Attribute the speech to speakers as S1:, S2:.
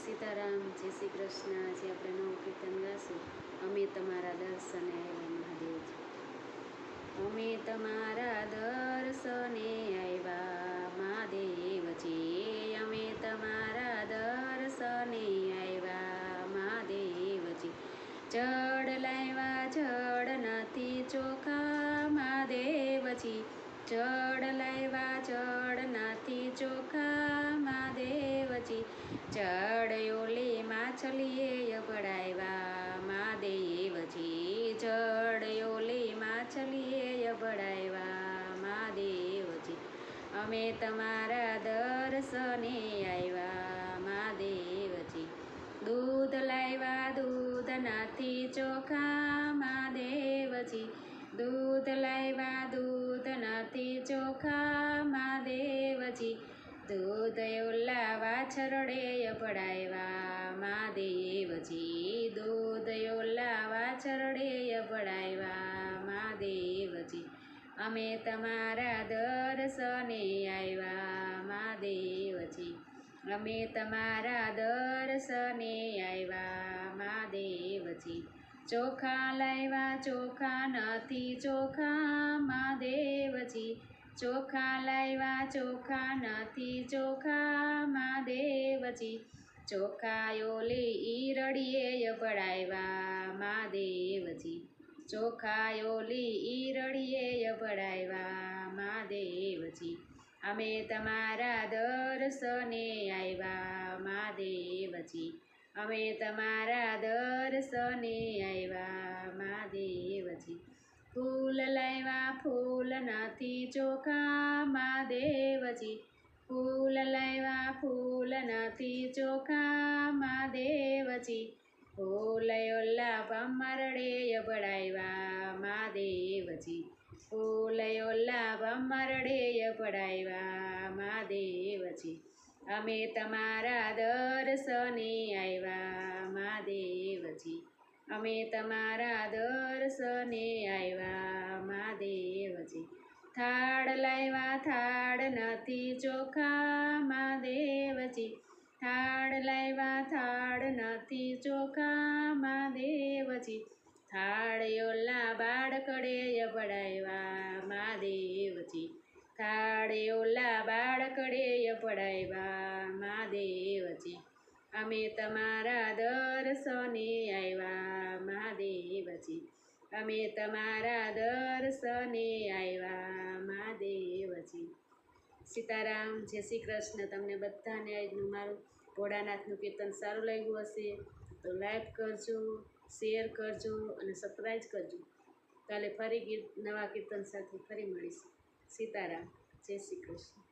S1: સીતારામ, જય શ્રી કૃષ્ણ, આજે આપણે નવું કીર્તન ગાશું. અમે તમારા દર્શને આવ્યા મહાદેવજી અમે તમારા દર્શને આવ્યા મહાદેવજી અમે તમારા દર્શને આવ્યા મહાદેવજી જડ લાવ્યા જડ નથી ચોખા મહાદેવજી જડ લાવ્યા જડ નથી ચોખા મહાદેવજી જડયોલી માછલીએ બળાવ્યા મહાદેવજી જડયોલી માછલીએ બળાવ્યા મહાદેવજી અમે તમારા દર્શને આવ્યા મહાદેવજી દૂધ લાવ્યા દૂધ નથી ચોખા મહાદેવજી દૂધ લાવ્યા દૂધ નથી ચોખા મહાદેવજી દૂધ ઓલા વાછરડે પડાવ્યા મહાદેવજી દૂધ ઓલા વાછરડે મા મહાદેવજી અમે તમારા દર્શને આવ્યા મહાદેવજી અમે તમારા દર્શને આવ્યા મહાદેવજી ચોખા લાવ્યા ચોખા નથી, ચોખા મહાદેવજી ચોખા લાવ્યા ચોખા નથી, ચોખા મહાદેવજી ચોખા ઓલી ઈરડીએ પડાવ્યા મહાદેવજી ચોખા ઓલી ઈરડીએ પડાવ્યા મહાદેવજી અમે તમારા દર્શને આવ્યા મહાદેવજી અમે તમારા દર્શને આવ્યા ફૂલ નથી ચોખા મહાદેવજી ફૂલ લાવ્યા ફૂલ નથી ચોખા મહાદેવજી ફૂલ ઓલા ભમરડે પડાવ્યા મહાદેવજી ફૂલ ઓલા ભમરડે પડાવ્યા મહાદેવજી અમે તમારા દર્શને આવ્યા મહાદેવજી અમે તમારા દર્શને આવ્યા થાળ લાવ્યા થાળ નથી ચોખામાં દેવજી. થાળ લાવ્યા થાળ નથી ચોખામાં દેવજી. થાળ ઓલા બાળકડે પડાવ્યા મહાદેવજી થાળ ઓલા બાળકડે પડાવ્યા મહાદેવજી અમે તમારા દર્શને આવ્યા મહાદેવજી અમે તમારા દર્શને આવ્યા મહાદેવજી સીતારામ, જય શ્રી કૃષ્ણ, તમને બધાને આજનું મારું ભોળાનાથનું કીર્તન સારું લાગ્યું હશે, તો લાઈક કરજો, શેર કરજો અને સબસ્ક્રાઈબ કરજો. કાલે ફરી નવા કીર્તન સાથે ફરી મળીશું. સીતારામ, જય શ્રી કૃષ્ણ.